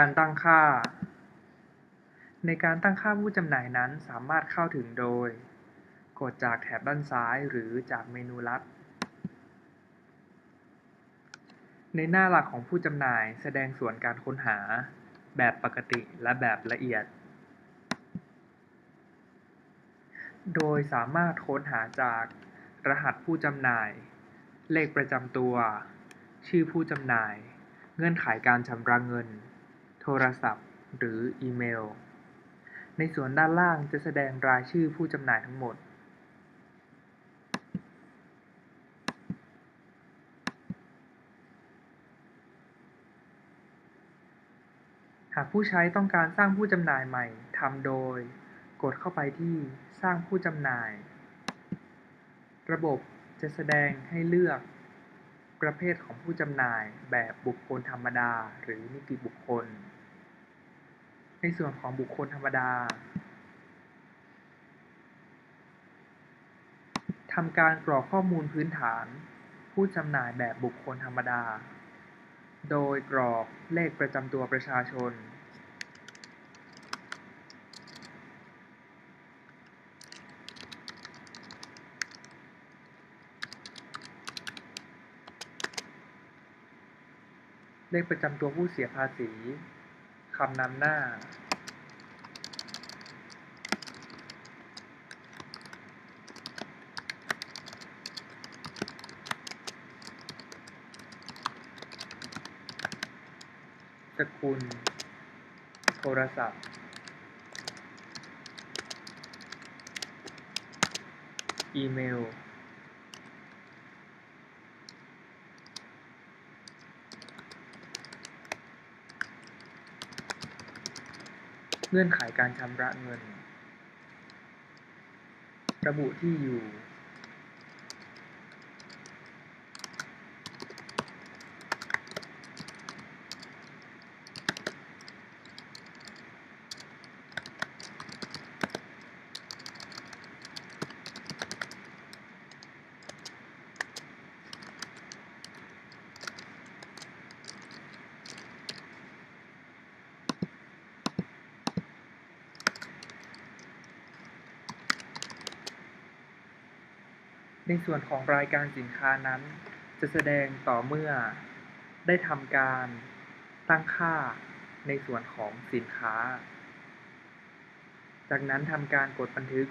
การตั้งค่า ในการตั้งค่าผู้จำหน่ายนั้นสามารถเข้าถึงโดย กดจากแถบด้านซ้ายหรือจากเมนูลัด ในหน้าหลักของผู้จำหน่ายแสดงส่วนการค้นหา แบบปกติและแบบละเอียด โดยสามารถค้นหาจากรหัสผู้จำหน่าย เลขประจำตัว ชื่อผู้จำหน่าย เงื่อนไขการชำระเงิน โทรศัพท์ หรืออีเมล ในส่วนด้านล่างจะแสดงรายชื่อผู้จำหน่ายทั้งหมด หากผู้ใช้ต้องการสร้างผู้จำหน่ายใหม่ทำโดย กดเข้าไปที่สร้างผู้จำหน่าย ระบบจะแสดงให้เลือกประเภทของผู้จำหน่ายแบบบุคคลธรรมดาหรือนิติบุคคล ในส่วนของบุคคลธรรมดาทำการกรอกข้อมูลพื้นฐาน ผู้จำหน่ายแบบบุคคลธรรมดา โดยกรอกเลขประจำตัวประชาชน เลขประจำตัวผู้เสียภาษี คำนำหน้า สกุล โทรศัพท์ อีเมล เงื่อนไขการชำระเงิน ระบุที่อยู่ ในส่วนของรายการสินค้านั้น จะแสดงต่อเมื่อ ได้ทำการตั้งค่าในส่วนของสินค้า จากนั้นทำการกดบันทึก